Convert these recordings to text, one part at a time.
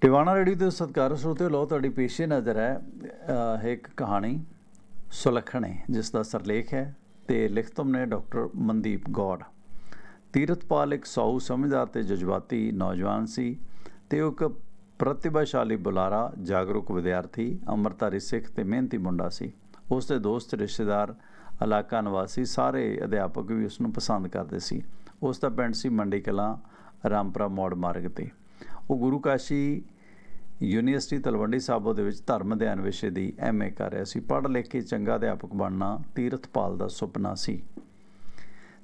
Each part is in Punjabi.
ਟਿਵਾਣਾ ਰੇਡੀਓ ਦੇ ਸਤਿਕਾਰ ਸਰੋਤੇ ਲੋ ਤੁਹਾਡੀ ਪੇਸ਼ੇ ਨਜ਼ਰ ਹੈ, ਅਹ ਇੱਕ ਕਹਾਣੀ ਸੁਲੱਖਣੇ ਜਿਸ ਦਾ ਸਰਲੇਖ ਹੈ ਤੇ ਲਿਖਤਮ ਨੇ ਡਾਕਟਰ ਮਨਦੀਪ ਗੌੜ। ਤੀਰਥਪਾਲ ਇੱਕ ਸੌ ਸਮਝਦਾਰ ਤੇ ਜਜ਼ਬਾਤੀ ਨੌਜਵਾਨ ਸੀ ਤੇ ਉਹ ਇੱਕ ਪ੍ਰਤਿਭਾਸ਼ਾਲੀ ਬੁਲਾਰਾ, ਜਾਗਰੂਕ ਵਿਦਿਆਰਥੀ, ਅੰਮ੍ਰਿਤਧਾਰੀ ਸਿੱਖ ਤੇ ਮਿਹਨਤੀ ਮੁੰਡਾ ਸੀ। ਉਸ ਦੇ ਦੋਸਤ, ਰਿਸ਼ਤੇਦਾਰ, ਇਲਾਕਾ ਨਿਵਾਸੀ ਸਾਰੇ ਅਧਿਆਪਕ ਵੀ ਉਸ ਨੂੰ ਪਸੰਦ ਕਰਦੇ ਸੀ। ਉਸ ਦਾ ਪਿੰਡ ਸੀ ਮੰਡੀ ਕਲਾਂ, ਰਾਮਪੁਰਾ ਮੋੜ ਮਾਰਗ ਤੇ। ਉਹ ਗੁਰੂ ਕਾਸ਼ੀ ਯੂਨੀਵਰਸਿਟੀ ਤਲਵੰਡੀ ਸਾਬੋ ਦੇ ਵਿੱਚ ਧਰਮ ਅਧਿਐਨ ਵਿਸ਼ੇ ਦੀ ਐਮਏ ਕਰ ਰਿਹਾ ਸੀ। ਪੜ੍ਹ ਲਿਖ ਕੇ ਚੰਗਾ ਅਧਿਆਪਕ ਬਣਨਾ ਤੀਰਥਪਾਲ ਦਾ ਸੁਪਨਾ ਸੀ।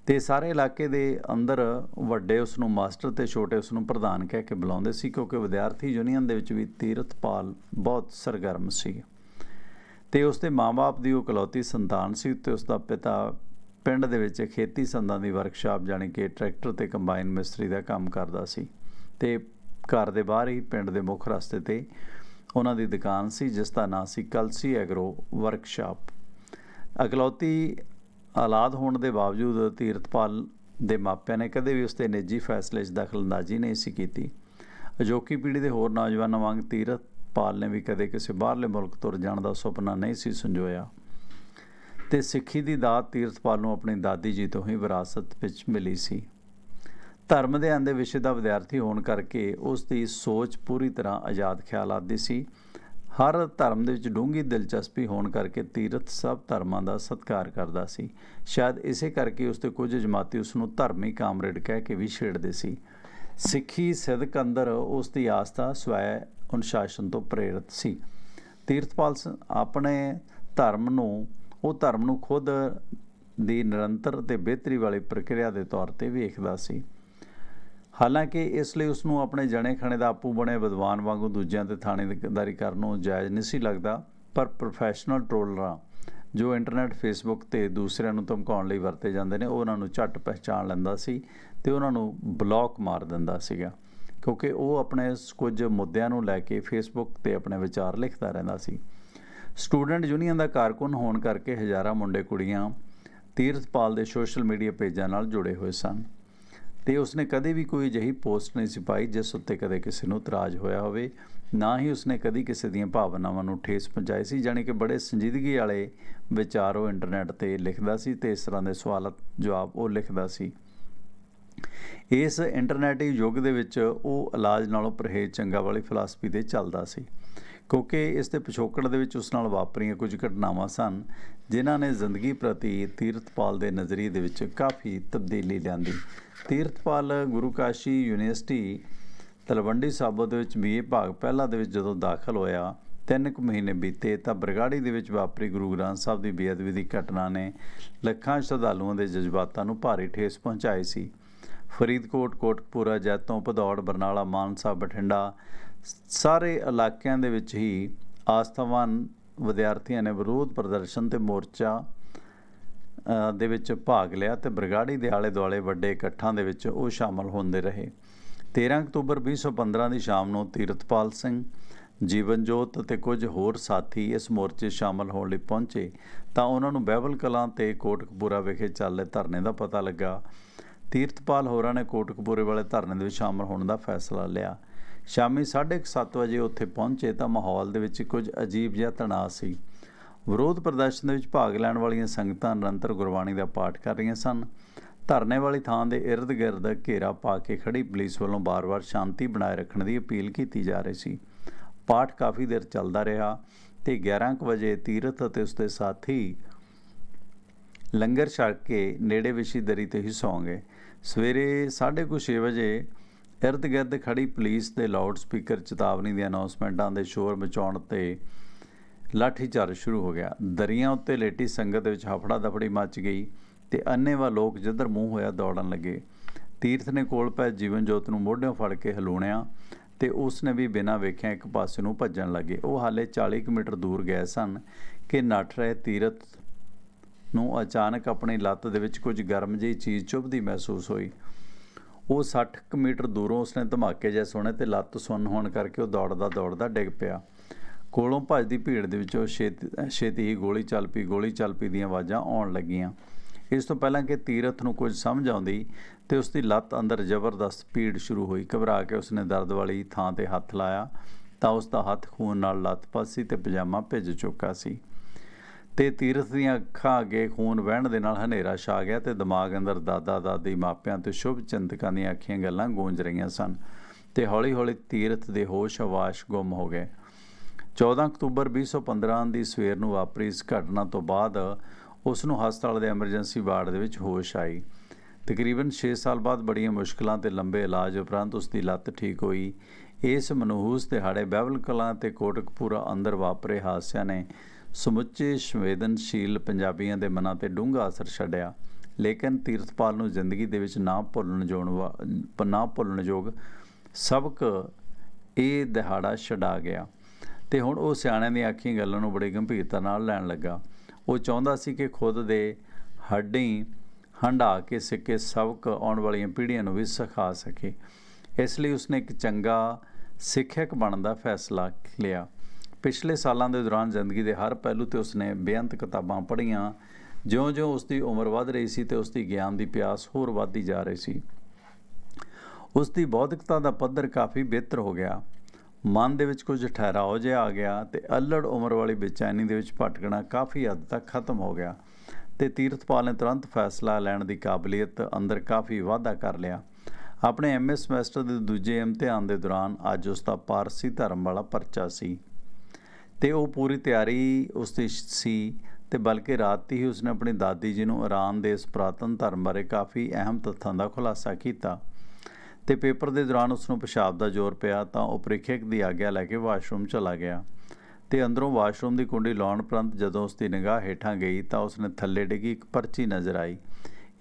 ਤੇ ਸਾਰੇ ਇਲਾਕੇ ਦੇ ਅੰਦਰ ਵੱਡੇ ਉਸ ਨੂੰ ਮਾਸਟਰ ਤੇ ਛੋਟੇ ਉਸ ਨੂੰ ਪ੍ਰਧਾਨ ਕਹਿ ਕੇ ਬੁਲਾਉਂਦੇ ਸੀ ਕਿਉਂਕਿ ਵਿਦਿਆਰਥੀ ਯੂਨੀਅਨ ਦੇ ਵਿੱਚ ਵੀ ਤੀਰਥਪਾਲ ਬਹੁਤ ਸਰਗਰਮ ਸੀ। ਤੇ ਉਸ ਦੇ ਮਾਪੇ ਦੀ ਉਹ ਇਕਲੌਤੀ ਸੰਤਾਨ ਸੀ ਤੇ ਉਸ ਦਾ ਪਿਤਾ ਪਿੰਡ ਦੇ ਵਿੱਚ ਖੇਤੀ ਸੰਦਾਂ ਦੀ ਵਰਕਸ਼ਾਪ ਜਾਣੀ ਕਿ ਟਰੈਕਟਰ ਤੇ ਕੰਬਾਈਨ ਮਿਸਤਰੀ ਦਾ ਕੰਮ ਕਰਦਾ ਸੀ। ਤੇ ਘਰ ਦੇ ਬਾਹਰ ਹੀ ਪਿੰਡ ਦੇ ਮੁੱਖ ਰਸਤੇ ਤੇ ਉਹਨਾਂ ਦੀ ਦੁਕਾਨ ਸੀ, ਜਿਸ ਦਾ ਨਾਂ ਸੀ ਕਲਸੀ ਐਗਰੋ ਵਰਕਸ਼ਾਪ। ਅਕਲੌਤੀ ਔਲਾਦ ਹੋਣ ਦੇ ਬਾਵਜੂਦ ਤੀਰਥਪਾਲ ਦੇ ਮਾਪਿਆਂ ਨੇ ਕਦੇ ਵੀ ਉਸ ਦੇ ਨਿੱਜੀ ਫੈਸਲੇ 'ਚ ਦਖਲਅੰਦਾਜ਼ੀ ਨਹੀਂ ਸੀ ਕੀਤੀ। ਅਜੋਕੀ ਪੀੜ੍ਹੀ ਦੇ ਹੋਰ ਨੌਜਵਾਨਾਂ ਵਾਂਗ ਤੀਰਥਪਾਲ ਨੇ ਵੀ ਕਦੇ ਕਿਸੇ ਬਾਹਰਲੇ ਮੁਲਕ ਤੁਰ ਜਾਣ ਦਾ ਸੁਪਨਾ ਨਹੀਂ ਸੀ ਸੰਜੋਇਆ। ਤੇ ਸਿੱਖੀ ਦੀ ਦਾਤ ਤੀਰਥਪਾਲ ਨੂੰ ਆਪਣੀ ਦਾਦੀ ਜੀ ਤੋਂ ਹੀ ਵਿਰਾਸਤ ਵਿੱਚ ਮਿਲੀ ਸੀ। ਧਰਮ ਦੇ ਆਂਦੇ ਵਿਸ਼ੇ ਦਾ ਵਿਦਿਆਰਥੀ ਹੋਣ ਕਰਕੇ ਉਸ ਦੀ ਸੋਚ ਪੂਰੀ ਤਰ੍ਹਾਂ ਆਜ਼ਾਦ ਖਿਆਲਾਤ ਦੀ ਸੀ। ਹਰ ਧਰਮ ਦੇ ਵਿੱਚ ਡੂੰਘੀ ਦਿਲਚਸਪੀ ਹੋਣ ਕਰਕੇ ਤੀਰਥ ਸਭ ਧਰਮਾਂ ਦਾ ਸਤਿਕਾਰ ਕਰਦਾ ਸੀ। ਸ਼ਾਇਦ ਇਸੇ ਕਰਕੇ ਉਸ ਦੇ ਕੁਝ ਜਮਾਤੀ ਉਸ ਨੂੰ ਧਰਮੀ ਕਾਮਰੇਡ ਕਹਿ ਕੇ ਵੀ ਛੇੜਦੇ ਸੀ। ਸਿੱਖੀ ਸਿਦਕ ਅੰਦਰ ਉਸ ਦੀ ਆਸਥਾ ਸਵੈ ਅਨੁਸ਼ਾਸਨ ਤੋਂ ਪ੍ਰੇਰਿਤ ਸੀ। ਤੀਰਥਪਾਲ ਆਪਣੇ ਧਰਮ ਨੂੰ, ਉਹ ਧਰਮ ਨੂੰ ਖੁਦ ਦੀ ਨਿਰੰਤਰ ਤੇ ਬਿਹਤਰੀ ਵਾਲੀ ਪ੍ਰਕਿਰਿਆ ਦੇ ਤੌਰ ਤੇ ਵੇਖਦਾ ਸੀ। ਹਾਲਾਂਕਿ ਇਸ ਲਈ ਉਸ ਨੂੰ ਆਪਣੇ ਜਣੇ ਖਣੇ ਦਾ ਆਪੂ ਬਣੇ ਵਿਦਵਾਨ ਵਾਂਗੂ ਦੂਜਿਆਂ ਤੇ ਥਾਣੇਦਾਰੀ ਕਰਨ ਨੂੰ ਜਾਇਜ਼ ਨਹੀਂ ਸੀ ਲੱਗਦਾ, ਪਰ ਪ੍ਰੋਫੈਸ਼ਨਲ ਟ੍ਰੋਲਰਾਂ ਜੋ ਇੰਟਰਨੈਟ ਫੇਸਬੁੱਕ ਤੇ ਦੂਸਰਿਆਂ ਨੂੰ ਧਮਕਾਉਣ ਲਈ ਵਰਤੇ ਜਾਂਦੇ ਨੇ, ਉਹ ਉਹਨਾਂ ਨੂੰ ਝੱਟ ਪਹਿਚਾਣ ਲੈਂਦਾ ਸੀ ਤੇ ਉਹਨਾਂ ਨੂੰ ਬਲੌਕ ਮਾਰ ਦਿੰਦਾ ਸੀਗਾ, ਕਿਉਂਕਿ ਉਹ ਆਪਣੇ ਕੁਝ ਮੁੱਦਿਆਂ ਨੂੰ ਲੈ ਕੇ ਫੇਸਬੁੱਕ ਤੇ ਆਪਣੇ ਵਿਚਾਰ ਲਿਖਦਾ ਰਹਿੰਦਾ ਸੀ। ਸਟੂਡੈਂਟ ਯੂਨੀਅਨ ਦਾ ਕਾਰਕੁਨ ਹੋਣ ਕਰਕੇ ਹਜ਼ਾਰਾਂ ਮੁੰਡੇ ਕੁੜੀਆਂ ਤੀਰਥਪਾਲ ਦੇ ਸੋਸ਼ਲ ਮੀਡੀਆ ਪੇਜਾਂ ਨਾਲ ਜੁੜੇ ਹੋਏ ਸਨ। ਤੇ ਉਸਨੇ ਕਦੇ ਵੀ ਕੋਈ ਅਜਿਹੀ ਪੋਸਟ ਨਹੀਂ ਸੀ ਪਾਈ ਜਿਸ ਉੱਤੇ ਕਦੇ ਕਿਸੇ ਨੂੰ ਇਤਰਾਜ਼ ਹੋਇਆ ਹੋਵੇ, ਨਾ ਹੀ ਉਸਨੇ ਕਦੀ ਕਿਸੇ ਦੀਆਂ ਭਾਵਨਾਵਾਂ ਨੂੰ ਠੇਸ ਪਹੁੰਚਾਈ ਸੀ, ਜਾਣੀ ਕਿ ਬੜੇ ਸੰਜੀਦਗੀ ਵਾਲੇ ਵਿਚਾਰ ਉਹ ਇੰਟਰਨੈਟ ਤੇ ਲਿਖਦਾ ਸੀ ਤੇ ਇਸ ਤਰ੍ਹਾਂ ਦੇ ਸਵਾਲ ਜਵਾਬ ਉਹ ਲਿਖਦਾ ਸੀ। ਇਸ ਇੰਟਰਨੈਟ ਯੁੱਗ ਦੇ ਵਿੱਚ ਉਹ ਇਲਾਜ ਨਾਲੋਂ ਪਰਹੇਜ਼ ਚੰਗਾ ਵਾਲੀ ਫਿਲਾਸਫੀ ਤੇ ਚੱਲਦਾ ਸੀ, ਕਿਉਂਕਿ ਇਸ ਦੇ ਪਿਛੋਕੜ ਦੇ ਵਿੱਚ ਉਸ ਨਾਲ ਵਾਪਰੀਆਂ ਕੁਝ ਘਟਨਾਵਾਂ ਸਨ, ਜਿਨ੍ਹਾਂ ਨੇ ਜ਼ਿੰਦਗੀ ਪ੍ਰਤੀ ਤੀਰਥਪਾਲ ਦੇ ਨਜ਼ਰੀਏ ਦੇ ਵਿੱਚ ਕਾਫੀ ਤਬਦੀਲੀ ਲਿਆਂਦੀ। ਤੀਰਥਪਾਲ ਗੁਰੂ ਕਾਸ਼ੀ ਯੂਨੀਵਰਸਿਟੀ ਤਲਵੰਡੀ ਸਾਬੋ ਦੇ ਵਿੱਚ ਬੀਏ ਭਾਗ ਪਹਿਲਾ ਦੇ ਵਿੱਚ ਜਦੋਂ ਦਾਖਲ ਹੋਇਆ, ਤਿੰਨ ਕੁ ਮਹੀਨੇ ਬੀਤੇ ਤਾਂ ਬਰਗਾੜੀ ਦੇ ਵਿੱਚ ਵਾਪਰੀ ਗੁਰੂ ਗ੍ਰੰਥ ਸਾਹਿਬ ਦੀ ਬੇਅਦਬੀ ਦੀ ਘਟਨਾ ਨੇ ਲੱਖਾਂ ਸ਼ਰਧਾਲੂਆਂ ਦੇ ਜਜ਼ਬਾਤਾਂ ਨੂੰ ਭਾਰੀ ਠੇਸ ਪਹੁੰਚਾਈ ਸੀ। ਫਰੀਦਕੋਟ, ਕੋਟਕਪੂਰਾ, ਜੈਤੋਂ, ਭਦੌੜ, ਬਰਨਾਲਾ, ਮਾਨਸਾ, ਬਠਿੰਡਾ ਸਾਰੇ ਇਲਾਕਿਆਂ ਦੇ ਵਿੱਚ ਹੀ ਆਸਥਾਵਾਨ ਵਿਦਿਆਰਥੀਆਂ ਨੇ ਵਿਰੋਧ ਪ੍ਰਦਰਸ਼ਨ ਤੇ ਮੋਰਚਾ ਦੇ ਵਿੱਚ ਭਾਗ ਲਿਆ ਤੇ ਬਰਗਾੜੀ ਦੇ ਆਲੇ ਦੁਆਲੇ ਵੱਡੇ ਇਕੱਠਾਂ ਦੇ ਵਿੱਚ ਉਹ ਸ਼ਾਮਲ ਹੁੰਦੇ ਰਹੇ। 13 ਅਕਤੂਬਰ 2015 ਦੀ ਸ਼ਾਮ ਨੂੰ ਤੀਰਥਪਾਲ ਸਿੰਘ, ਜੀਵਨਜੋਤ ਅਤੇ ਕੁਝ ਹੋਰ ਸਾਥੀ ਇਸ ਮੋਰਚੇ 'ਚ ਸ਼ਾਮਲ ਹੋਣ ਲਈ ਪਹੁੰਚੇ ਤਾਂ ਉਹਨਾਂ ਨੂੰ ਬਹਿਬਲ ਕਲਾਂ ਤੇ ਕੋਟਕਪੂਰਾ ਵਿਖੇ ਚੱਲ ਧਰਨੇ ਦਾ ਪਤਾ ਲੱਗਾ। ਤੀਰਥਪਾਲ ਹੋਰਾਂ ਨੇ ਕੋਟਕਪੂਰੇ ਵਾਲੇ ਧਰਨੇ ਦੇ ਵਿੱਚ ਸ਼ਾਮਲ ਹੋਣ ਦਾ ਫੈਸਲਾ ਲਿਆ। ਸ਼ਾਮੀ 7:30 ਵਜੇ ਉੱਥੇ ਪਹੁੰਚੇ ਤਾਂ ਮਾਹੌਲ ਦੇ ਵਿੱਚ ਕੁਝ ਅਜੀਬ ਜਿਹਾ ਤਣਾਅ ਸੀ। ਵਿਰੋਧ ਪ੍ਰਦਰਸ਼ਨ ਦੇ ਵਿੱਚ ਭਾਗ ਲੈਣ ਵਾਲੀਆਂ ਸੰਗਤਾਂ ਨਿਰੰਤਰ ਗੁਰਬਾਣੀ ਦਾ ਪਾਠ ਕਰ ਰਹੀਆਂ ਸਨ। ਧਰਨੇ ਵਾਲੀ ਥਾਂ ਦੇ ਇਰਦ-ਗਿਰਦ ਘੇਰਾ ਪਾ ਕੇ ਖੜੀ ਪੁਲਿਸ ਵੱਲੋਂ ਬਾਰ-ਬਾਰ ਸ਼ਾਂਤੀ ਬਣਾਏ ਰੱਖਣ ਦੀ ਅਪੀਲ ਕੀਤੀ ਜਾ ਰਹੀ ਸੀ। ਪਾਠ ਕਾਫੀ ਦੇਰ ਚੱਲਦਾ ਰਿਹਾ ਤੇ 11 ਕੁ ਵਜੇ ਤੀਰਥ ਅਤੇ ਉਸਦੇ ਸਾਥੀ ਲੰਗਰ ਛਕ ਕੇ ਨੇੜੇ ਵਿਸ਼ੀ ਦਰੀ ਤੇ ਹੀ ਸੌਂ ਗਏ। ਸਵੇਰੇ 6:30 ਵਜੇ ਇਰਦ-ਗਿਰਦ ਖੜੀ ਪੁਲਿਸ ਦੇ ਲਾਊਡ ਸਪੀਕਰ ਚੇਤਾਵਨੀ ਦੇ ਅਨਾਉਂਸਮੈਂਟਾਂ ਦੇ ਸ਼ੋਰ ਮਚਾਉਣ ਤੇ ਲਾਠੀਚਾਰਜ ਸ਼ੁਰੂ ਹੋ ਗਿਆ। ਦਰੀਆਂ ਉੱਤੇ ਲੇਟੀ ਸੰਗਤ ਦੇ ਵਿੱਚ ਹਫੜਾ ਦਫੜੀ ਮਚ ਗਈ ਤੇ ਅੰਨੇਵਾ ਲੋਕ ਜਿੱਧਰ ਮੂੰਹ ਹੋਇਆ ਦੌੜਨ ਲੱਗੇ। ਤੀਰਥ ਨੇ ਕੋਲ ਪੈ ਜੀਵਨ ਜੋਤ ਨੂੰ ਮੋਢਿਓਂ ਫੜ ਕੇ ਹਲੂਣਿਆ ਤੇ ਉਸ ਨੇ ਵੀ ਬਿਨਾਂ ਵੇਖਿਆ ਇੱਕ ਪਾਸੇ ਨੂੰ ਭੱਜਣ ਲੱਗੇ। ਉਹ ਹਾਲੇ 40 ਕੁ ਮੀਟਰ ਦੂਰ ਗਏ ਸਨ ਕਿ ਨੱਠ ਰਹੇ ਤੀਰਥ ਨੂੰ ਅਚਾਨਕ ਆਪਣੀ ਲੱਤ ਦੇ ਵਿੱਚ ਕੁਝ ਗਰਮ ਜਿਹੀ ਚੀਜ਼ ਚੁਭਦੀ ਮਹਿਸੂਸ ਹੋਈ। ਉਹ 60 ਕੁ ਮੀਟਰ ਦੂਰੋਂ ਉਸਨੇ ਧਮਾਕੇ ਜਿਹੇ ਸੁਣੇ ਤੇ ਲੱਤ ਸੁੰਨ ਹੋਣ ਕਰਕੇ ਉਹ ਦੌੜਦਾ ਦੌੜਦਾ ਡਿੱਗ ਪਿਆ। ਕੋਲੋਂ ਭੱਜਦੀ ਭੀੜ ਦੇ ਵਿੱਚੋਂ ਛੇਤੀ ਛੇਤੀ ਹੀ ਗੋਲੀ ਚੱਲ ਪਈ, ਗੋਲੀ ਚੱਲ ਪਈ ਦੀਆਂ ਆਵਾਜ਼ਾਂ ਆਉਣ ਲੱਗੀਆਂ। ਇਸ ਤੋਂ ਪਹਿਲਾਂ ਕਿ ਤੀਰਥ ਨੂੰ ਕੁਝ ਸਮਝ ਆਉਂਦੀ ਤੇ ਉਸ ਦੀ ਲੱਤ ਅੰਦਰ ਜ਼ਬਰਦਸਤ ਪੀੜ ਸ਼ੁਰੂ ਹੋਈ। ਘਬਰਾ ਕੇ ਉਸਨੇ ਦਰਦ ਵਾਲੀ ਥਾਂ ਤੇ ਹੱਥ ਲਾਇਆ ਤਾਂ ਉਸ ਦਾ ਹੱਥ ਖੂਨ ਨਾਲ ਲੱਤ-ਪੱਤ ਸੀ ਤੇ ਪਜਾਮਾ ਭਿੱਜ ਚੁੱਕਾ ਸੀ। ਤੇ ਤੀਰਥ ਦੀਆਂ ਅੱਖਾਂ ਅੱਗੇ ਖੂਨ ਵਹਿਣ ਦੇ ਨਾਲ ਹਨੇਰਾ ਛਾ ਗਿਆ ਤੇ ਦਿਮਾਗ ਅੰਦਰ ਦਾਦਾ, ਦਾਦੀ, ਮਾਪਿਆਂ ਤੇ ਸ਼ੁਭ ਚਿੰਤਕਾਂ ਦੀਆਂ ਅੱਖੀਆਂ ਗੱਲਾਂ ਗੂੰਜ ਰਹੀਆਂ ਸਨ ਤੇ ਹੌਲੀ-ਹੌਲੀ ਤੀਰਥ ਦੇ ਹੋਸ਼ ਆਵਾਸ਼ ਗੁੰਮ ਹੋ ਗਏ। 14 ਅਕਤੂਬਰ 2015 ਦੀ ਸਵੇਰ ਨੂੰ ਵਾਪਰੀ ਇਸ ਘਟਨਾ ਤੋਂ ਬਾਅਦ ਉਸ ਨੂੰ ਹਸਪਤਾਲ ਦੇ ਐਮਰਜੈਂਸੀ ਵਾਰਡ ਦੇ ਵਿੱਚ ਹੋਸ਼ ਆਈ। ਤਕਰੀਬਨ 6 ਸਾਲ ਬਾਅਦ ਬੜੀਆਂ ਮੁਸ਼ਕਲਾਂ ਤੇ ਲੰਬੇ ਇਲਾਜ ਉਪਰੰਤ ਉਸ ਦੀ ਲੱਤ ਠੀਕ ਹੋਈ। ਇਸ ਮਨਹੂਸ ਦਿਹਾੜੇ ਬਹਿਬਲ ਕਲਾਂ ਤੇ ਕੋਟਕਪੂਰਾ ਅੰਦਰ ਵਾਪਰੇ ਹਾਦਸਿਆਂ ਨੇ ਸਮੁੱਚੇ ਸੰਵੇਦਨਸ਼ੀਲ ਪੰਜਾਬੀਆਂ ਦੇ ਮਨਾਂ ਤੇ ਡੂੰਘਾ ਅਸਰ ਛੱਡਿਆ। ਲੇਕਿਨ ਤੀਰਥਪਾਲ ਨੂੰ ਜ਼ਿੰਦਗੀ ਦੇ ਵਿੱਚ ਨਾ ਭੁੱਲਣ ਜੋਗ ਨਾ ਭੁੱਲਣ ਯੋਗ ਸਬਕ ਇਹ ਦਿਹਾੜਾ ਛਡਾ ਗਿਆ। ਤੇ ਹੁਣ ਉਹ ਸਿਆਣਿਆਂ ਦੀਆਂ ਆਖੀਆਂ ਗੱਲਾਂ ਨੂੰ ਬੜੀ ਗੰਭੀਰਤਾ ਨਾਲ ਲੈਣ ਲੱਗਾ। ਉਹ ਚਾਹੁੰਦਾ ਸੀ ਕਿ ਖੁਦ ਦੇ ਹੱਡੀ ਹੰਡਾ ਕੇ ਸਿੱਕੇ ਸਬਕ ਆਉਣ ਵਾਲੀਆਂ ਪੀੜ੍ਹੀਆਂ ਨੂੰ ਵੀ ਸਿਖਾ ਸਕੇ। ਇਸ ਲਈ ਉਸਨੇ ਇੱਕ ਚੰਗਾ ਸਿੱਖਿਅਕ ਬਣਨ ਦਾ ਫੈਸਲਾ ਲਿਆ। ਪਿਛਲੇ ਸਾਲਾਂ ਦੇ ਦੌਰਾਨ ਜ਼ਿੰਦਗੀ ਦੇ ਹਰ ਪਹਿਲੂ ਤੇ ਉਸਨੇ ਬੇਅੰਤ ਕਿਤਾਬਾਂ ਪੜ੍ਹੀਆਂ। ਜਿਉਂ-ਜਿਉਂ ਉਸਦੀ ਉਮਰ ਵਧ ਰਹੀ ਸੀ ਤੇ ਉਸਦੀ ਗਿਆਨ ਦੀ ਪਿਆਸ ਹੋਰ ਵੱਧਦੀ ਜਾ ਰਹੀ ਸੀ। ਉਸ ਦੀ ਬੌਧਿਕਤਾ ਦਾ ਪੱਧਰ ਕਾਫੀ ਬਿਹਤਰ ਹੋ ਗਿਆ। ਮਨ ਦੇ ਵਿੱਚ ਕੁਝ ਠਹਿਰਾਓ ਜਿਹਾ ਆ ਗਿਆ ਤੇ ਅਲੜ ਉਮਰ ਵਾਲੀ ਬੇਚੈਨੀ ਦੇ ਵਿੱਚ ਭਟਕਣਾ ਕਾਫੀ ਹੱਦ ਤੱਕ ਖਤਮ ਹੋ ਗਿਆ। ਤੇ ਤੀਰਥਪਾਲ ਨੇ ਤੁਰੰਤ ਫੈਸਲਾ ਲੈਣ ਦੀ ਕਾਬਲੀਅਤ ਅੰਦਰ ਕਾਫੀ ਵਾਧਾ ਕਰ ਲਿਆ। ਆਪਣੇ ਐਮਏ ਸਮੈਸਟਰ ਦੇ ਦੂਜੇ ਇਮਤਿਹਾਨ ਦੇ ਦੌਰਾਨ ਅੱਜ ਉਸ ਦਾ ਪਾਰਸੀ ਧਰਮ ਵਾਲਾ ਪਰਚਾ ਸੀ। ਤੇ ਉਹ ਪੂਰੀ ਤਿਆਰੀ ਉਸ ਦੀ ਸੀ ਤੇ ਬਲਕਿ ਰਾਤ ਹੀ ਉਸਨੇ ਆਪਣੀ ਦਾਦੀ ਜੀ ਨੂੰ ਇਰਾਨ ਦੇ ਇਸ ਪ੍ਰਾਤਨ ਧਰਮ ਬਾਰੇ ਕਾਫੀ ਅਹਿਮ ਤੱਥਾਂ ਦਾ ਖੁਲਾਸਾ ਕੀਤਾ। ਤੇ ਪੇਪਰ ਦੇ ਦੌਰਾਨ ਉਸ ਨੂੰ ਪਿਸ਼ਾਬ ਦਾ ਜ਼ੋਰ ਪਿਆ ਤਾਂ ਉਹ ਪ੍ਰੀਖਿਅਕ ਦੀ ਆਗਿਆ ਲੈ ਕੇ ਵਾਸ਼ਰੂਮ ਚਲਾ ਗਿਆ। ਤੇ ਅੰਦਰੋਂ ਵਾਸ਼ਰੂਮ ਦੀ ਕੁੰਡੀ ਲਾਉਣ ਪ੍ਰੰਤ ਜਦੋਂ ਉਸ ਦੀ ਨਿਗਾਹ ਹੇਠਾਂ ਗਈ ਤਾਂ ਉਸਨੇ ਥੱਲੇ ਡਿੱਗੀ ਇੱਕ ਪਰਚੀ ਨਜ਼ਰ ਆਈ।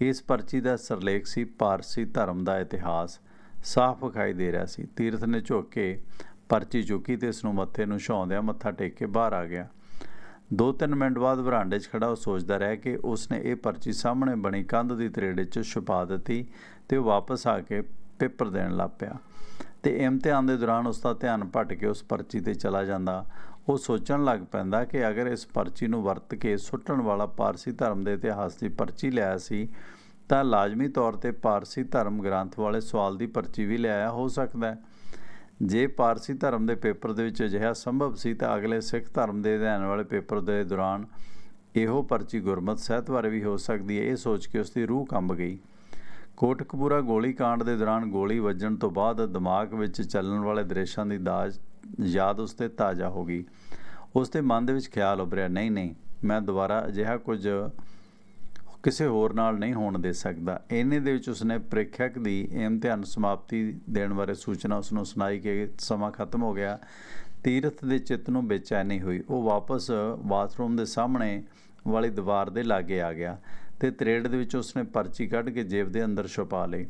ਇਸ ਪਰਚੀ ਦਾ ਸਰਲੇਖ ਸੀ ਪਾਰਸੀ ਧਰਮ ਦਾ ਇਤਿਹਾਸ। ਸਾਫ਼ ਵਿਖਾਈ ਦੇ ਰਿਹਾ ਸੀ। ਤੀਰਥ ਨੇ ਝੁੱਕ ਕੇ ਪਰਚੀ ਚੁੱਕੀ ਤੇ ਇਸ ਨੂੰ ਮੱਥੇ ਨੂੰ ਛਾਉਂਦਿਆਂ ਮੱਥਾ ਟੇਕ ਕੇ ਬਾਹਰ ਆ ਗਿਆ। ਦੋ ਤਿੰਨ ਮਿੰਟ ਬਾਅਦ ਵਰਾਂਡੇ 'ਚ ਖੜਾ ਉਹ ਸੋਚਦਾ ਰਿਹਾ ਕਿ ਉਸਨੇ ਇਹ ਪਰਚੀ ਸਾਹਮਣੇ ਬਣੀ ਕੰਧ ਦੀ ਤਰੇੜੇ 'ਚ ਛੁਪਾ ਦਿੱਤੀ ਤੇ ਉਹ ਵਾਪਸ ਆ ਕੇ ਪੇਪਰ ਦੇਣ ਲੱਗ ਪਿਆ। ਤੇ ਇਮਤਿਹਾਨ ਦੇ ਦੌਰਾਨ ਉਸ ਦਾ ਧਿਆਨ ਭਟ ਕੇ ਉਸ ਪਰਚੀ ਤੇ ਚਲਾ ਜਾਂਦਾ। ਉਹ ਸੋਚਣ ਲੱਗ ਪੈਂਦਾ ਕਿ ਅਗਰ ਇਸ ਪਰਚੀ ਨੂੰ ਵਰਤ ਕੇ ਸੁੱਟਣ ਵਾਲਾ ਪਾਰਸੀ ਧਰਮ ਦੇ ਇਤਿਹਾਸ ਦੀ ਪਰਚੀ ਲਿਆ ਸੀ, ਤਾਂ ਲਾਜ਼ਮੀ ਤੌਰ ਤੇ ਪਾਰਸੀ ਧਰਮ ਗ੍ਰੰਥ ਵਾਲੇ ਸਵਾਲ ਦੀ ਪਰਚੀ ਵੀ ਲਿਆਇਆ ਹੋ ਸਕਦਾ ਹੈ। ਜੇ ਪਾਰਸੀ ਧਰਮ ਦੇ ਪੇਪਰ ਦੇ ਵਿੱਚ ਅਜਿਹਾ ਸੰਭਵ ਸੀ, ਤਾਂ ਅਗਲੇ ਸਿੱਖ ਧਰਮ ਦੇ ਅਧਿਐਨ ਵਾਲੇ ਪੇਪਰ ਦੇ ਦੌਰਾਨ ਇਹੋ ਪਰਚੀ ਗੁਰਮਤ ਸਾਹਿਤ ਬਾਰੇ ਵੀ ਹੋ ਸਕਦੀ ਹੈ। ਇਹ ਸੋਚ ਕੇ ਉਸ ਦੀ ਰੂਹ ਕੰਬ ਗਈ। ਕੋਟਕਪੂਰਾ ਗੋਲੀ ਕਾਂਡ ਦੇ ਦੌਰਾਨ ਗੋਲੀ ਵੱਜਣ ਤੋਂ ਬਾਅਦ ਦਿਮਾਗ ਵਿੱਚ ਚੱਲਣ ਵਾਲੇ ਦ੍ਰਿਸ਼ਾਂ ਦੀ ਦਾਜ, ਯਾਦ ਉਸ ਤੇ ਤਾਜ਼ਾ ਹੋ ਗਈ। ਉਸ ਦੇ ਮਨ ਦੇ ਵਿੱਚ ਖਿਆਲ ਉਭਰਿਆ, ਨਹੀਂ ਨਹੀਂ, ਮੈਂ ਦੁਬਾਰਾ ਅਜਿਹਾ ਕੁਝ ਕਿਸੇ ਹੋਰ ਨਾਲ ਨਹੀਂ ਹੋਣ ਦੇ ਸਕਦਾ। ਇਹਨੇ ਦੇ ਵਿੱਚ ਉਸਨੇ ਪ੍ਰੇਖਿਅਕ ਦੀ ਇਮਤਿਹਾਨ ਸਮਾਪਤੀ ਦੇਣ ਬਾਰੇ ਸੂਚਨਾ ਉਸ ਨੂੰ ਸੁਣਾਈ ਕਿ ਸਮਾਂ ਖਤਮ ਹੋ ਗਿਆ। ਤੀਰਥ ਦੇ ਚਿੱਤ ਨੂੰ ਬੇਚੈਨੀ ਹੋਈ। ਉਹ ਵਾਪਸ ਬਾਥਰੂਮ ਦੇ ਸਾਹਮਣੇ ਵਾਲੀ ਦੀਵਾਰ ਦੇ ਲਾਗੇ ਆ ਗਿਆ। ਤੇ ਤਰੇੜ ਦੇ ਵਿੱਚ ਉਸਨੇ ਪਰਚੀ ਕੱਢ ਕੇ ਜੇਬ ਦੇ ਅੰਦਰ ਛੁਪਾ ਲਈ।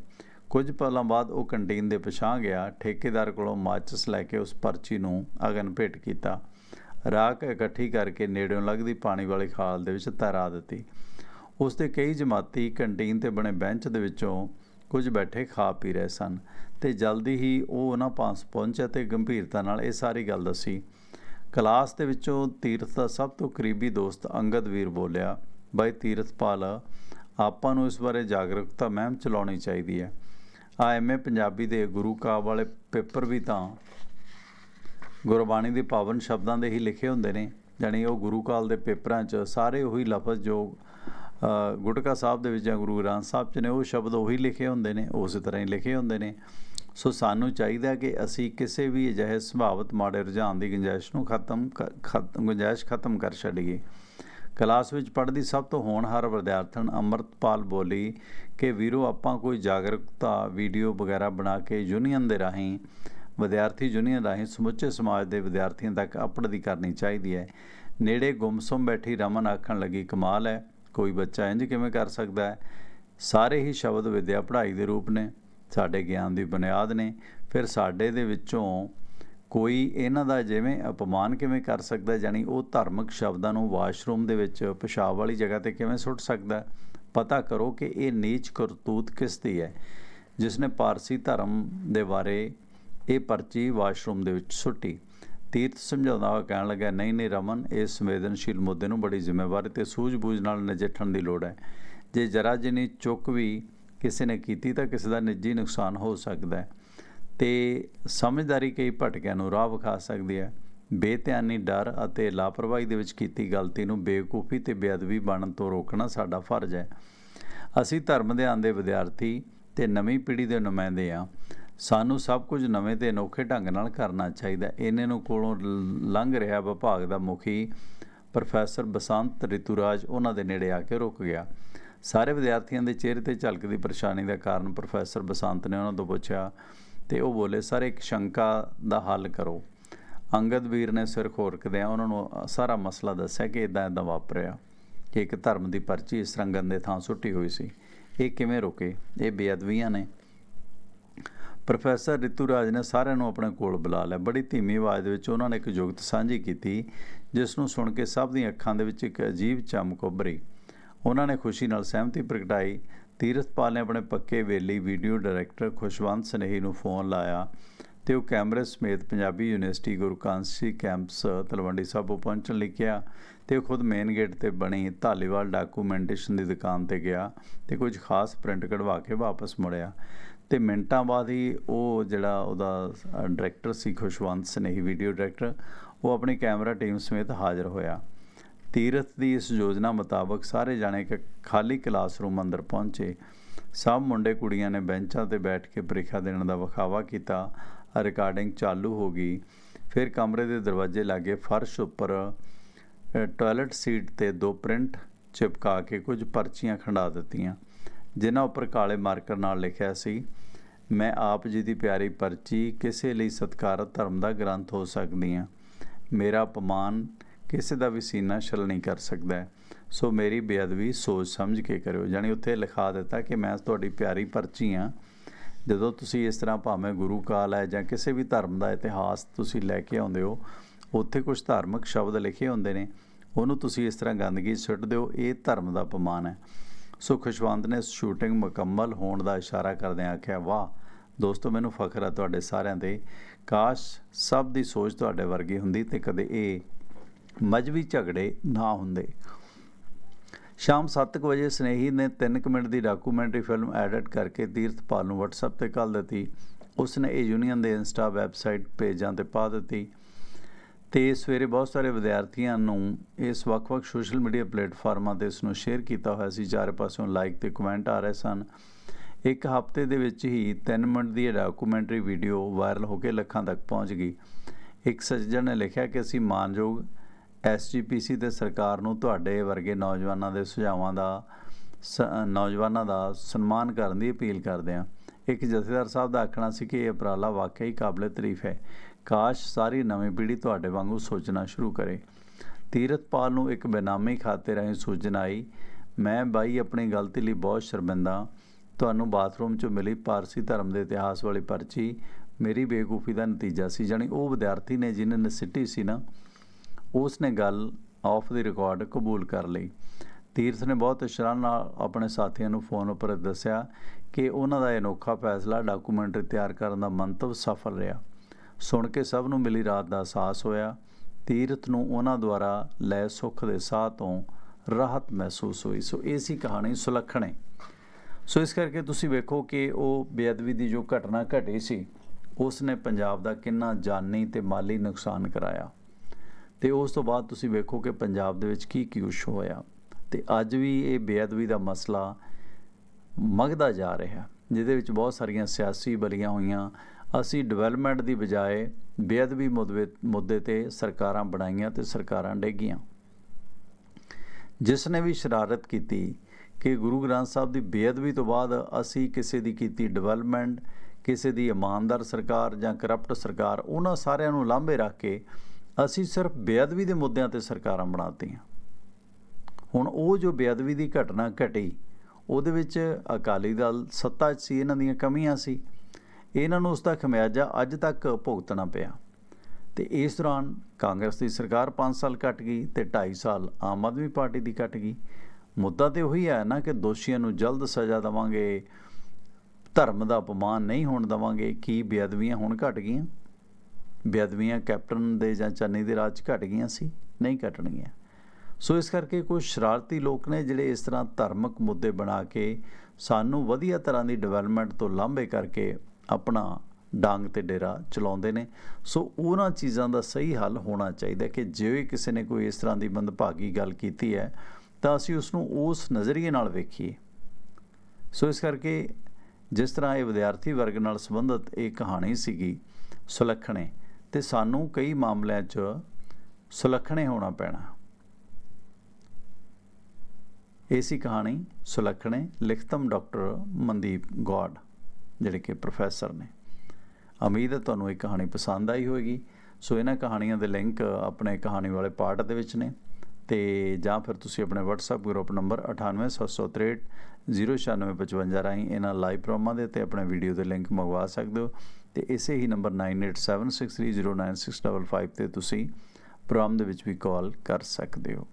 ਕੁਝ ਪਲਾਂ ਬਾਅਦ ਉਹ ਕੰਟੀਨ ਦੇ ਪਛਾਂ ਗਿਆ। ਠੇਕੇਦਾਰ ਕੋਲੋਂ ਮਾਚਸ ਲੈ ਕੇ ਉਸ ਪਰਚੀ ਨੂੰ ਅਗਨ ਭੇਟ ਕੀਤਾ। ਰਾਖ ਇਕੱਠੀ ਕਰਕੇ ਨੇੜਿਓਂ ਲੱਗਦੀ ਪਾਣੀ ਵਾਲੀ ਖਾਲ ਦੇ ਵਿੱਚ ਤੈਰਾ ਦਿੱਤੀ। ਉਸ ਦੇ ਕਈ ਜਮਾਤੀ ਕੰਟੀਨ ਤੇ ਬਣੇ ਬੈਂਚ ਦੇ ਵਿੱਚੋਂ ਕੁਝ ਬੈਠੇ ਖਾ ਪੀ ਰਹੇ ਸਨ ਤੇ ਜਲਦੀ ਹੀ ਉਹ ਉਹਨਾਂ ਪਾਸ ਪਹੁੰਚਿਆ ਤੇ ਗੰਭੀਰਤਾ ਨਾਲ ਇਹ ਸਾਰੀ ਗੱਲ ਦੱਸੀ। ਕਲਾਸ ਦੇ ਵਿੱਚੋਂ ਤੀਰਥ ਦਾ ਸਭ ਤੋਂ ਕਰੀਬੀ ਦੋਸਤ ਅੰਗਦ ਵੀਰ ਬੋਲਿਆ ਬਾਈ ਤੀਰਥਪਾਲ ਆਪਾਂ ਨੂੰ ਇਸ ਬਾਰੇ ਜਾਗਰੂਕਤਾ ਮਹਿਮ ਚਲਾਉਣੀ ਚਾਹੀਦੀ ਹੈ। ਆ ਐਮਏ ਪੰਜਾਬੀ ਦੇ ਗੁਰੂ ਕਾਬ ਵਾਲੇ ਪੇਪਰ ਵੀ ਤਾਂ ਗੁਰਬਾਣੀ ਦੇ ਪਾਵਨ ਸ਼ਬਦਾਂ ਦੇ ਹੀ ਲਿਖੇ ਹੁੰਦੇ ਨੇ ਜਾਨੀ ਉਹ ਗੁਰੂ ਕਾਲ ਦੇ ਪੇਪਰਾਂ 'ਚ ਸਾਰੇ ਉਹੀ ਲਫ਼ਜ਼ ਜੋ ਗੁਟਕਾ ਸਾਹਿਬ ਦੇ ਵਿੱਚ ਜਾਂ ਗੁਰੂ ਗ੍ਰੰਥ ਸਾਹਿਬ 'ਚ ਨੇ, ਉਹ ਸ਼ਬਦ ਉਹੀ ਲਿਖੇ ਹੁੰਦੇ ਨੇ, ਉਸੇ ਤਰ੍ਹਾਂ ਹੀ ਲਿਖੇ ਹੁੰਦੇ ਨੇ। ਸੋ ਸਾਨੂੰ ਚਾਹੀਦਾ ਕਿ ਅਸੀਂ ਕਿਸੇ ਵੀ ਅਜਿਹੇ ਸੁਭਾਵਤ ਮਾੜੇ ਰੁਝਾਨ ਦੀ ਗੁੰਜਾਇਸ਼ ਨੂੰ ਖਤਮ ਗੁੰਜਾਇਸ਼ ਖਤਮ ਕਰ ਛੱਡੀਏ। ਕਲਾਸ ਵਿੱਚ ਪੜ੍ਹਦੀ ਸਭ ਤੋਂ ਹੋਣਹਾਰ ਵਿਦਿਆਰਥਣ ਅਮਰਤਪਾਲ ਬੋਲੀ ਕਿ, ਵੀਰੋ, ਆਪਾਂ ਕੋਈ ਜਾਗਰੂਕਤਾ ਵੀਡੀਓ ਵਗੈਰਾ ਬਣਾ ਕੇ ਯੂਨੀਅਨ ਦੇ ਰਾਹੀਂ, ਵਿਦਿਆਰਥੀ ਯੂਨੀਅਨ ਰਾਹੀਂ ਸਮੁੱਚੇ ਸਮਾਜ ਦੇ ਵਿਦਿਆਰਥੀਆਂ ਤੱਕ ਅਪੜਦੀ ਕਰਨੀ ਚਾਹੀਦੀ ਹੈ। ਨੇੜੇ ਗੁੰਮਸੁੰਮ ਬੈਠੀ ਰਮਨ ਆਖਣ ਲੱਗੀ, ਕਮਾਲ ਹੈ, ਕੋਈ ਬੱਚਾ ਇੰਜ ਕਿਵੇਂ ਕਰ ਸਕਦਾ ਹੈ? ਸਾਰੇ ਹੀ ਸ਼ਬਦ ਵਿਦਿਆ ਪੜ੍ਹਾਈ ਦੇ ਰੂਪ ਨੇ, ਸਾਡੇ ਗਿਆਨ ਦੀ ਬੁਨਿਆਦ ਨੇ, ਫਿਰ ਸਾਡੇ ਦੇ ਵਿੱਚੋਂ ਕੋਈ ਇਹਨਾਂ ਦਾ ਜਿਵੇਂ ਅਪਮਾਨ ਕਿਵੇਂ ਕਰ ਸਕਦਾ ਜਾਨੀ ਉਹ ਧਾਰਮਿਕ ਸ਼ਬਦਾਂ ਨੂੰ ਵਾਸ਼ਰੂਮ ਦੇ ਵਿੱਚ ਪਿਸ਼ਾਬ ਵਾਲੀ ਜਗ੍ਹਾ ਤੇ ਕਿਵੇਂ ਸੁੱਟ ਸਕਦਾ ਪਤਾ ਕਰੋ ਕਿ ਇਹ ਨੀਚ ਕਰਤੂਤ ਕਿਸ ਦੀ ਹੈ? ਜਿਸ ਨੇ ਪਾਰਸੀ ਧਰਮ ਦੇ ਬਾਰੇ ਇਹ ਪਰਚੀ ਵਾਸ਼ਰੂਮ ਦੇ ਵਿੱਚ ਸੁੱਟੀ। ਤੀਰਥ ਸਮਝਾਉਂਦਾ ਹੋਇਆ, ਕਹਿਣ ਲੱਗਾ ਨਹੀਂ ਨਹੀਂ ਰਮਨ ਇਸ ਸੰਵੇਦਨਸ਼ੀਲ ਮੁੱਦੇ ਨੂੰ ਬੜੀ ਜ਼ਿੰਮੇਵਾਰੀ ਤੇ ਸੂਝ-ਬੂਝ ਨਾਲ ਨਜਿੱਠਣ ਦੀ ਲੋੜ ਹੈ। ਜੇ ਜਰਾ ਜਿਨੀ ਚੁੱਕ ਵੀ ਕਿਸੇ ਨੇ ਕੀਤੀ ਤਾਂ ਕਿਸੇ ਦਾ ਨਿੱਜੀ ਨੁਕਸਾਨ ਹੋ ਸਕਦਾ ਹੈ। ਤੇ ਸਮਝਦਾਰੀ ਕਈ ਭਟਕਿਆਂ ਨੂੰ ਰਾਹ ਵਿਖਾ ਸਕਦੀ ਹੈ। ਬੇਧਿਆਨੀ ਡਰ ਅਤੇ ਲਾਪਰਵਾਹੀ ਦੇ ਵਿੱਚ ਕੀਤੀ ਗਲਤੀ ਨੂੰ ਬੇਵਕੂਫੀ ਤੇ ਬੇਅਦਬੀ ਬਣਨ ਤੋਂ ਰੋਕਣਾ ਸਾਡਾ ਫਰਜ਼ ਹੈ। ਅਸੀਂ ਧਰਮ ਦੇ ਆਂਦੇ ਵਿਦਿਆਰਥੀ ਤੇ ਨਵੀਂ ਪੀੜ੍ਹੀ ਦੇ ਨੁਮਾਇੰਦੇ ਆ ਸਾਨੂੰ ਸਭ ਕੁਝ ਨਵੇਂ ਤੇ ਅਨੋਖੇ ਢੰਗ ਨਾਲ ਕਰਨਾ ਚਾਹੀਦਾ ਇਹਨੇ ਨੂੰ ਕੋਲੋਂ ਲ- ਲੰਘ ਰਿਹਾ ਵਿਭਾਗ ਦਾ ਮੁਖੀ ਪ੍ਰੋਫੈਸਰ ਬਸੰਤ ਰਿਤੂਰਾਜ ਉਹਨਾਂ ਦੇ ਨੇੜੇ ਆ ਕੇ ਰੁਕ ਗਿਆ। ਸਾਰੇ ਵਿਦਿਆਰਥੀਆਂ ਦੇ ਚਿਹਰੇ ਤੇ ਝਲਕਦੀ ਪਰੇਸ਼ਾਨੀ ਦਾ ਕਾਰਨ ਪ੍ਰੋਫੈਸਰ ਬਸੰਤ ਨੇ ਉਹਨਾਂ ਤੋਂ ਪੁੱਛਿਆ ਤੇ ਉਹ ਬੋਲੇ, ਸਰ, ਇੱਕ ਸ਼ੰਕਾ ਦਾ ਹੱਲ ਕਰੋ। ਅੰਗਦ ਵੀਰ ਨੇ ਸਿਰ ਖੋਰਕਦਿਆਂ ਉਹਨਾਂ ਨੂੰ ਸਾਰਾ ਮਸਲਾ ਦੱਸਿਆ ਕਿ ਇਦਾਂ ਇਦਾਂ ਵਾਪਰਿਆ ਕਿ ਇੱਕ ਧਰਮ ਦੀ ਪਰਚੀ ਇਸ ਰੰਗਨ ਦੇ ਥਾਂ ਸੁੱਟੀ ਹੋਈ ਸੀ। ਇਹ ਕਿਵੇਂ ਰੁਕੇ? ਇਹ ਬੇਅਦਬੀਆਂ ਨੇ। ਪ੍ਰੋਫੈਸਰ ਰਿਤੂਰਾਜ ਨੇ ਸਾਰਿਆਂ ਨੂੰ ਆਪਣੇ ਕੋਲ ਬੁਲਾ ਲਿਆ। ਬੜੀ ਧੀਮੀ ਆਵਾਜ਼ ਦੇ ਵਿੱਚ ਉਹਨਾਂ ਨੇ ਇੱਕ ਜੁਗਤ ਸਾਂਝੀ ਕੀਤੀ, ਜਿਸ ਨੂੰ ਸੁਣ ਕੇ ਸਭ ਦੀਆਂ ਅੱਖਾਂ ਦੇ ਵਿੱਚ ਇੱਕ ਅਜੀਬ ਚਮਕ ਉੱਭਰੀ। ਉਹਨਾਂ ਨੇ ਖੁਸ਼ੀ ਨਾਲ ਸਹਿਮਤੀ ਪ੍ਰਗਟਾਈ। ਤੀਰਥਪਾਲ ਨੇ ਆਪਣੇ ਪੱਕੇ ਵੇਲੀ ਵੀਡੀਓ ਡਾਇਰੈਕਟਰ ਖੁਸ਼ਵੰਤ ਸਨੇਹੀ ਨੂੰ ਫੋਨ ਲਾਇਆ ਤੇ ਉਹ ਕੈਮਰੇ ਸਮੇਤ ਪੰਜਾਬੀ ਯੂਨੀਵਰਸਿਟੀ ਗੁਰੂ ਕਾਂਸੀ ਕੈਂਪਸ, ਤਲਵੰਡੀ ਸਾਹਿਬ ਪਹੁੰਚਣ ਲਈ ਕਿਹਾ ਤੇ ਉਹ ਖੁਦ ਮੇਨ ਗੇਟ ਤੇ ਬਣੀ ਧਾਲੀਵਾਲ ਡਾਕੂਮੈਂਟੇਸ਼ਨ ਦੀ ਦੁਕਾਨ ਤੇ ਗਿਆ ਤੇ ਕੁਝ ਖਾਸ ਪ੍ਰਿੰਟ ਕਢਵਾ ਕੇ ਵਾਪਸ ਮੁੜਿਆ। ਤੇ ਮਿੰਟਾਂ ਬਾਅਦ ਹੀ ਉਹ ਜਿਹੜਾ ਉਹਦਾ ਡਾਇਰੈਕਟਰ ਸੀ ਖੁਸ਼ਵੰਤ ਸਨੇਹੀ, ਵੀਡੀਓ ਡਾਇਰੈਕਟਰ, ਉਹ ਆਪਣੀ ਕੈਮਰਾ ਟੀਮ ਸਮੇਤ ਹਾਜ਼ਰ ਹੋਇਆ। ਤੀਰਥ ਦੀ ਇਸ ਯੋਜਨਾ ਮੁਤਾਬਕ ਸਾਰੇ ਜਾਣੇ ਇੱਕ ਖਾਲੀ ਕਲਾਸਰੂਮ ਅੰਦਰ ਪਹੁੰਚੇ। ਸਭ ਮੁੰਡੇ ਕੁੜੀਆਂ ਨੇ ਬੈਂਚਾਂ ਤੇ ਬੈਠ ਕੇ ਪ੍ਰੀਖਿਆ ਦੇਣ ਦਾ ਵਿਖਾਵਾ ਕੀਤਾ। ਰਿਕਾਰਡਿੰਗ ਚਾਲੂ ਹੋ ਗਈ। ਫਿਰ ਕਮਰੇ ਦੇ ਦਰਵਾਜ਼ੇ ਲਾਗੇ ਫਰਸ਼ ਉੱਪਰ ਅ, ਟਾਇਲਟ ਸੀਟ ਤੇ ਦੋ ਪ੍ਰਿੰਟ ਚਿਪਕਾ ਕੇ ਕੁਝ ਪਰਚੀਆਂ ਖੰਡਾ ਦਿੱਤੀਆਂ ਜਿਨ੍ਹਾਂ ਉੱਪਰ ਕਾਲੇ ਮਾਰਕਰ ਨਾਲ ਲਿਖਿਆ ਸੀ ਮੈਂ ਆਪ ਜੀ ਦੀ ਪਿਆਰੀ ਪਰਚੀ ਕਿਸੇ ਲਈ ਸਤਿਕਾਰਤ ਧਰਮ ਦਾ ਗ੍ਰੰਥ ਹੋ ਸਕਦੀ ਹਾਂ। ਮੇਰਾ ਅਪਮਾਨ ਕਿਸੇ ਦਾ ਵੀ ਸੀਨਾ ਛਲ ਨਹੀਂ ਕਰ ਸਕਦਾ। ਸੋ ਮੇਰੀ ਬੇਅਦਬੀ ਸੋਚ ਸਮਝ ਕੇ ਕਰਿਓ। ਜਾਣੀ ਉੱਥੇ ਲਿਖਾ ਦਿੱਤਾ ਕਿ ਮੈਂ ਤੁਹਾਡੀ ਪਿਆਰੀ ਪਰਚੀ ਹਾਂ ਜਦੋਂ ਤੁਸੀਂ ਇਸ ਤਰ੍ਹਾਂ ਭਾਵੇਂ ਗੁਰੂ ਕਾਲ ਹੈ ਜਾਂ ਕਿਸੇ ਵੀ ਧਰਮ ਦਾ ਇਤਿਹਾਸ ਤੁਸੀਂ ਲੈ ਕੇ ਆਉਂਦੇ ਹੋ, ਉੱਥੇ ਕੁਝ ਧਾਰਮਿਕ ਸ਼ਬਦ ਲਿਖੇ ਹੁੰਦੇ ਨੇ। ਉਹਨੂੰ ਤੁਸੀਂ ਇਸ ਤਰ੍ਹਾਂ ਗੰਦਗੀ 'ਚ ਸੁੱਟ ਦਿਓ, ਇਹ ਧਰਮ ਦਾ ਅਪਮਾਨ ਹੈ। ਸੋ ਖੁਸ਼ਵੰਤ ਨੇ ਸ਼ੂਟਿੰਗ ਮੁਕੰਮਲ ਹੋਣ ਦਾ ਇਸ਼ਾਰਾ ਕਰਦਿਆਂ ਆਖਿਆ, ਵਾਹ, ਦੋਸਤੋ, ਮੈਨੂੰ ਫਖਰ ਹੈ ਤੁਹਾਡੇ ਸਾਰਿਆਂ ਤੇ। ਕਾਸ਼ ਸਭ ਦੀ ਸੋਚ ਤੁਹਾਡੇ ਵਰਗੀ ਹੁੰਦੀ ਤੇ ਕਦੇ ਇਹ ਮਜਬੀ ਝਗੜੇ ਨਾ ਹੁੰਦੇ। ਸ਼ਾਮ 7:00 ਵਜੇ ਸਨੇਹੀ ਨੇ 3 ਮਿੰਟ ਦੀ ਡਾਕੂਮੈਂਟਰੀ ਫਿਲਮ ਐਡਿਟ ਕਰਕੇ ਤੀਰਥਪਾਲ ਨੂੰ WhatsApp ਤੇ ਕੱਲ ਦਿੱਤੀ। ਉਸਨੇ ਇਹ ਯੂਨੀਅਨ ਦੇ ਇੰਸਟਾ ਵੈਬਸਾਈਟ ਪੇਜਾਂ ਤੇ ਪਾ ਦਿੱਤੀ। ਤੇ ਸਵੇਰੇ ਬਹੁਤ ਸਾਰੇ ਵਿਦਿਆਰਥੀਆਂ ਨੂੰ ਇਸ ਵੱਖ-ਵੱਖ ਸੋਸ਼ਲ ਮੀਡੀਆ ਪਲੇਟਫਾਰਮਾਂ ਤੇ ਇਸ ਨੂੰ ਸ਼ੇਅਰ ਕੀਤਾ ਹੋਇਆ ਸੀ। ਚਾਰੇ ਪਾਸਿਓਂ ਲਾਈਕ ਤੇ ਕਮੈਂਟ ਆ ਰਹੇ ਸਨ। ਇੱਕ ਹਫ਼ਤੇ ਦੇ ਵਿੱਚ ਹੀ 3 ਮਿੰਟ ਦੀ ਇਹ ਡਾਕੂਮੈਂਟਰੀ ਵੀਡੀਓ ਵਾਇਰਲ ਹੋ ਕੇ ਲੱਖਾਂ ਤੱਕ ਪਹੁੰਚ ਗਈ। ਇੱਕ ਸੱਜਣ ਨੇ ਲਿਖਿਆ ਕਿ ਅਸੀਂ ਮਾਨਯੋਗ ਐਸਜੀਪੀਸੀ ਤੇ ਸਰਕਾਰ ਨੂੰ ਤੁਹਾਡੇ ਵਰਗੇ ਨੌਜਵਾਨਾਂ ਦੇ ਸੁਝਾਵਾਂ ਦਾ ਸ- ਨੌਜਵਾਨਾਂ ਦਾ ਸਨਮਾਨ ਕਰਨ ਦੀ ਅਪੀਲ ਕਰਦੇ ਹਾਂ। ਇੱਕ ਜਥੇਦਾਰ ਸਾਹਿਬ ਦਾ ਆਖਣਾ ਸੀ ਕਿ ਇਹ ਉਪਰਾਲਾ ਵਾਕਈ ਕਾਬਲੇ ਤਾਰੀਫ ਹੈ। ਕਾਸ਼ ਸਾਰੀ ਨਵੀਂ ਪੀੜ੍ਹੀ ਤੁਹਾਡੇ ਵਾਂਗੂ ਸੋਚਣਾ ਸ਼ੁਰੂ ਕਰੇ। ਤੀਰਥਪਾਲ ਨੂੰ ਇੱਕ ਬੇਨਾਮੀ ਖਾਤੇ ਰਾਹੀਂ ਸੂਚਨਾ ਆਈ, ਮੈਂ ਬਾਈ ਆਪਣੀ ਗਲਤੀ ਲਈ ਬਹੁਤ ਸ਼ਰਮਿੰਦਾ। ਤੁਹਾਨੂੰ ਬਾਥਰੂਮ 'ਚੋਂ ਮਿਲੀ ਪਾਰਸੀ ਧਰਮ ਦੇ ਇਤਿਹਾਸ ਵਾਲੀ ਪਰਚੀ, ਮੇਰੀ ਬੇਵਕੂਫੀ ਦਾ ਨਤੀਜਾ ਸੀ। ਜਾਣੀ ਉਹ ਵਿਦਿਆਰਥੀ ਨੇ ਜਿਨ੍ਹਾਂ ਨੇ ਸਿੱਟੀ ਸੀ ਨਾ ਉਸ ਨੇ ਗੱਲ ਆਫ ਦੀ ਰਿਕਾਰਡ ਕਬੂਲ ਕਰ ਲਈ। ਤੀਰਥ ਨੇ ਬਹੁਤ ਇਸ਼ਰਾਨ ਨਾਲ ਆਪਣੇ ਸਾਥੀਆਂ ਨੂੰ ਫੋਨ ਉੱਪਰ ਦੱਸਿਆ ਕਿ ਉਹਨਾਂ ਦਾ ਅਨੋਖਾ ਫੈਸਲਾ ਡਾਕੂਮੈਂਟਰੀ ਤਿਆਰ ਕਰਨ ਦਾ ਮੰਤਵ ਸਫਲ ਰਿਹਾ। ਸੁਣ ਕੇ ਸਭ ਨੂੰ ਮਿਲੀ ਰਾਤ ਦਾ ਅਹਿਸਾਸ ਹੋਇਆ। ਤੀਰਥ ਨੂੰ ਉਹਨਾਂ ਦੁਆਰਾ ਲੈ ਸੁੱਖ ਦੇ ਸਾਹ ਤੋਂ ਰਾਹਤ ਮਹਿਸੂਸ ਹੋਈ। ਸੋ ਇਹ ਸੀ ਕਹਾਣੀ ਸੁਲੱਖਣੇ ਸੋ ਇਸ ਕਰਕੇ ਤੁਸੀਂ ਵੇਖੋ ਕਿ ਉਹ ਬੇਅਦਬੀ ਦੀ ਜੋ ਘਟਨਾ ਘਟੀ ਸੀ ਉਸ ਨੇ ਪੰਜਾਬ ਦਾ ਕਿੰਨਾ ਜਾਨੀ ਤੇ ਮਾਲੀ ਨੁਕਸਾਨ ਕਰਾਇਆ। ਤੇ ਉਸ ਤੋਂ ਬਾਅਦ ਤੁਸੀਂ ਵੇਖੋ ਕਿ ਪੰਜਾਬ ਦੇ ਵਿੱਚ ਕੀ ਕੀ ਕੁਛ ਹੋਇਆ। ਤੇ ਅੱਜ ਵੀ ਇਹ ਬੇਅਦਬੀ ਦਾ ਮਸਲਾ ਮਗਦਾ ਜਾ ਰਿਹਾ, ਜਿਹਦੇ ਵਿੱਚ ਬਹੁਤ ਸਾਰੀਆਂ ਸਿਆਸੀ ਬਲੀਆਂ ਹੋਈਆਂ। ਅਸੀਂ ਡਿਵੈਲਪਮੈਂਟ ਦੀ ਬਜਾਏ ਬੇਅਦਬੀ ਮੁੱਦੇ ਮੁੱਦੇ ਤੇ ਸਰਕਾਰਾਂ ਬਣਾਈਆਂ ਤੇ ਸਰਕਾਰਾਂ ਡੇਗੀਆਂ। ਜਿਸ ਨੇ ਵੀ ਸ਼ਰਾਰਤ ਕੀਤੀ ਕਿ ਗੁਰੂ ਗ੍ਰੰਥ ਸਾਹਿਬ ਦੀ ਬੇਅਦਬੀ ਤੋਂ ਬਾਅਦ ਅਸੀਂ ਕਿਸੇ ਦੀ ਕੀਤੀ ਡਿਵੈਲਪਮੈਂਟ ਕਿਸੇ ਦੀ ਇਮਾਨਦਾਰ ਸਰਕਾਰ ਜਾਂ ਕਰਪਟ ਸਰਕਾਰ, ਉਹਨਾਂ ਸਾਰਿਆਂ ਨੂੰ ਲਾਂਭੇ ਰੱਖ ਕੇ ਅਸੀਂ ਸਿਰਫ ਬੇਅਦਬੀ ਦੇ ਮੁੱਦਿਆਂ ਤੇ ਸਰਕਾਰਾਂ ਬਣਾਤੀਆਂ। ਹੁਣ ਉਹ ਜੋ ਬੇਅਦਬੀ ਦੀ ਘਟਨਾ ਘਟੀ, ਉਹਦੇ ਵਿੱਚ ਅਕਾਲੀ ਦਲ ਸੱਤਾ 'ਚ ਸੀ, ਇਹਨਾਂ ਦੀਆਂ ਕਮੀਆਂ ਸੀ। ਇਹਨਾਂ ਨੂੰ ਉਸ ਦਾ ਖਮਿਆਜਾ ਅੱਜ ਤੱਕ ਭੁਗਤਣਾ ਪਿਆ। ਤੇ ਇਸ ਦੌਰਾਨ ਕਾਂਗਰਸ ਦੀ ਸਰਕਾਰ 5 ਸਾਲ ਕੱਟ ਗਈ ਤੇ 2.5 ਸਾਲ ਆਮ ਆਦਮੀ ਪਾਰਟੀ ਦੀ ਕੱਟ ਗਈ। ਮੁੱਦਾ ਤੇ ਉਹੀ ਹੈ ਨਾ ਕਿ ਦੋਸ਼ੀਆਂ ਨੂੰ ਜਲਦ ਸਜ਼ਾ ਦੇਵਾਂਗੇ, ਧਰਮ ਦਾ ਅਪਮਾਨ ਨਹੀਂ ਹੋਣ ਦੇਵਾਂਗੇ, ਕੀ ਬੇਅਦਬੀਆਂ ਹੁਣ ਘਟ ਗਈਆਂ? ਬੇਅਦਬੀਆਂ ਕੈਪਟਨ ਦੇ ਜਾਂ ਚੰਨੀ ਦੇ ਰਾਜ 'ਚ ਘਟ ਗਈਆਂ ਸੀ, ਨਹੀਂ ਘਟਣਗੀਆਂ। ਸੋ ਇਸ ਕਰਕੇ ਕੁਝ ਸ਼ਰਾਰਤੀ ਲੋਕ ਨੇ ਜਿਹੜੇ ਇਸ ਤਰ੍ਹਾਂ ਧਾਰਮਿਕ ਮੁੱਦੇ ਬਣਾ ਕੇ ਸਾਨੂੰ ਵਧੀਆ ਤਰ੍ਹਾਂ ਦੀ ਡਿਵੈਲਪਮੈਂਟ ਤੋਂ ਲਾਂਭੇ ਕਰਕੇ ਆਪਣਾ ਡਾਂਗ ਤੇ ਡੇਰਾ ਚਲਾਉਂਦੇ ਨੇ। ਸੋ ਉਹਨਾਂ ਚੀਜ਼ਾਂ ਦਾ ਸਹੀ ਹੱਲ ਹੋਣਾ ਚਾਹੀਦਾ ਕਿ ਜੇ ਕਿਸੇ ਨੇ ਕੋਈ ਇਸ ਤਰ੍ਹਾਂ ਦੀ ਮੰਦਭਾਗੀ ਗੱਲ ਕੀਤੀ ਹੈ, ਤਾਂ ਅਸੀਂ ਉਸ ਨੂੰ ਉਸ ਨਜ਼ਰੀਏ ਨਾਲ ਵੇਖੀਏ। ਸੋ ਇਸ ਕਰਕੇ ਜਿਸ ਤਰ੍ਹਾਂ ਇਹ ਵਿਦਿਆਰਥੀ ਵਰਗ ਨਾਲ ਸੰਬੰਧਿਤ ਇਹ ਕਹਾਣੀ ਸੀਗੀ ਸੁਲੱਖਣੇ ਤੇ ਸਾਨੂੰ ਕਈ ਮਾਮਲਿਆਂ 'ਚ ਸੁਲੱਖਣੇ ਹੋਣਾ ਪੈਣਾ। ਇਹ ਸੀ ਕਹਾਣੀ ਸੁਲੱਖਣੇ, ਲਿਖਤਮ ਡਾਕਟਰ ਮਨਦੀਪ ਗੌਡ ਜਿਹੜੇ ਕਿ ਪ੍ਰੋਫੈਸਰ ਨੇ। ਉਮੀਦ ਹੈ ਤੁਹਾਨੂੰ ਇਹ ਕਹਾਣੀ ਪਸੰਦ ਆਈ ਹੋਵੇਗੀ। ਸੋ ਇਹਨਾਂ ਕਹਾਣੀਆਂ ਦੇ ਲਿੰਕ ਆਪਣੇ ਕਹਾਣੀ ਵਾਲੇ ਪਾਰਟ ਦੇ ਵਿੱਚ ਨੇ ਤੇ ਜਾਂ ਫਿਰ ਤੁਸੀਂ ਆਪਣੇ WhatsApp ਗਰੁੱਪ ਨੰਬਰ 98763 09655 ਰਾਹੀਂ ਇਹਨਾਂ ਲਾਈਵ ਪ੍ਰੋਗਰਾਮਾਂ ਦੇ ਤੇ ਆਪਣੇ ਵੀਡੀਓ ਦੇ ਲਿੰਕ ਮੰਗਵਾ ਸਕਦੇ ਹੋ। ਤੇ ਇਸੇ ਹੀ ਨੰਬਰ 9876309655 ਤੇ ਤੁਸੀਂ ਪ੍ਰੋਗਰਾਮ ਦੇ ਵਿੱਚ ਵੀ ਕਾਲ ਕਰ ਸਕਦੇ ਹੋ।